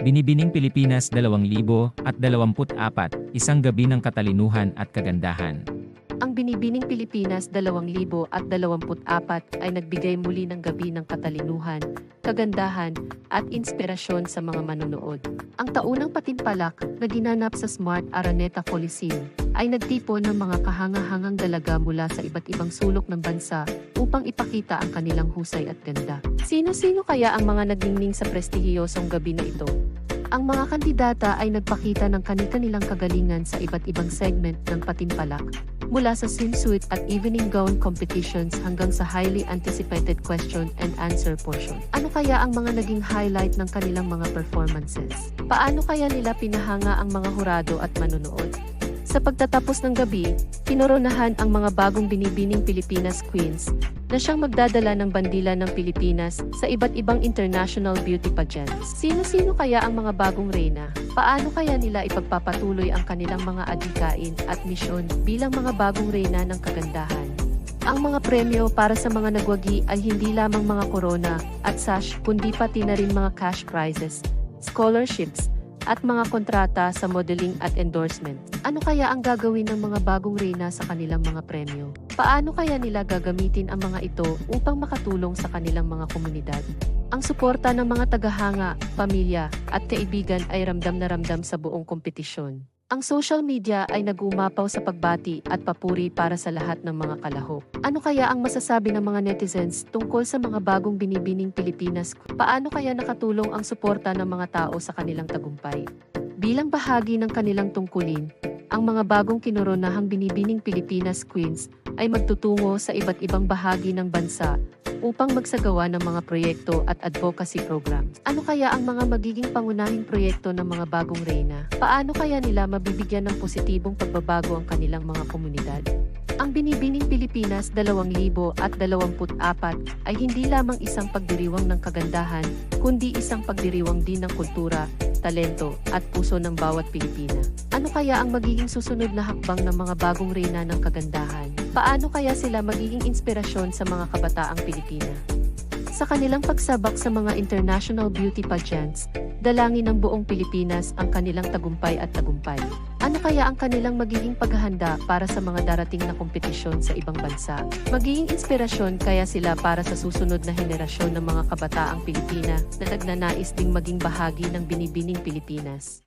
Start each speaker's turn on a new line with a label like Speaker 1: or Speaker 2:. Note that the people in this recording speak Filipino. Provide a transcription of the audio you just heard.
Speaker 1: Binibining Pilipinas 2024, isang gabi ng katalinuhan at kagandahan.
Speaker 2: Ang Binibining Pilipinas 2024 ay nagbigay muli ng gabi ng katalinuhan, kagandahan, at inspirasyon sa mga manonood. Ang taunang patimpalak na ginanap sa Smart Araneta Coliseum ay nagtipon ng mga kahangahangang dalaga mula sa iba't ibang sulok ng bansa upang ipakita ang kanilang husay at ganda. Sino-sino kaya ang mga nagningning sa prestihiyosong gabi na ito? Ang mga kandidata ay nagpakita ng kani-kanilang kagalingan sa iba't ibang segment ng patimpalak, mula sa swimsuit at evening gown competitions hanggang sa highly anticipated question and answer portion. Ano kaya ang mga naging highlight ng kanilang mga performances? Paano kaya nila pinahanga ang mga hurado at manonood? Sa pagtatapos ng gabi, kinoronahan ang mga bagong binibining Pilipinas Queens na siyang magdadala ng bandila ng Pilipinas sa iba't ibang international beauty pageants. Sino-sino kaya ang mga bagong reyna? Paano kaya nila ipagpapatuloy ang kanilang mga adhikain at misyon bilang mga bagong reyna ng kagandahan? Ang mga premyo para sa mga nagwagi ay hindi lamang mga corona at sash kundi pati na rin mga cash prizes, scholarships, at mga kontrata sa modeling at endorsement. Ano kaya ang gagawin ng mga bagong reyna sa kanilang mga premyo? Paano kaya nila gagamitin ang mga ito upang makatulong sa kanilang mga komunidad? Ang suporta ng mga tagahanga, pamilya, at kaibigan ay ramdam na ramdam sa buong kompetisyon. Ang social media ay nagumapaw sa pagbati at papuri para sa lahat ng mga kalahok. Ano kaya ang masasabi ng mga netizens tungkol sa mga bagong binibining Pilipinas? Paano kaya nakatulong ang suporta ng mga tao sa kanilang tagumpay? Bilang bahagi ng kanilang tungkulin, ang mga bagong kinoronahang binibining Pilipinas Queens ay magtutungo sa iba't ibang bahagi ng bansa upang magsagawa ng mga proyekto at advocacy programs. Ano kaya ang mga magiging pangunahing proyekto ng mga bagong reyna? Paano kaya nila mabibigyan ng positibong pagbabago ang kanilang mga komunidad? Ang Binibining Pilipinas 2024 ay hindi lamang isang pagdiriwang ng kagandahan, kundi isang pagdiriwang din ng kultura, talento, at puso ng bawat Pilipina. Ano kaya ang magiging susunod na hakbang ng mga bagong reyna ng kagandahan? Paano kaya sila magiging inspirasyon sa mga kabataang Pilipina? Sa kanilang pagsabak sa mga international beauty pageants, dalangin ng buong Pilipinas ang kanilang tagumpay at tagumpay. Ano kaya ang kanilang magiging paghahanda para sa mga darating na kompetisyon sa ibang bansa? Magiging inspirasyon kaya sila para sa susunod na henerasyon ng mga kabataang Pilipina na nagnanais ding maging bahagi ng binibining Pilipinas.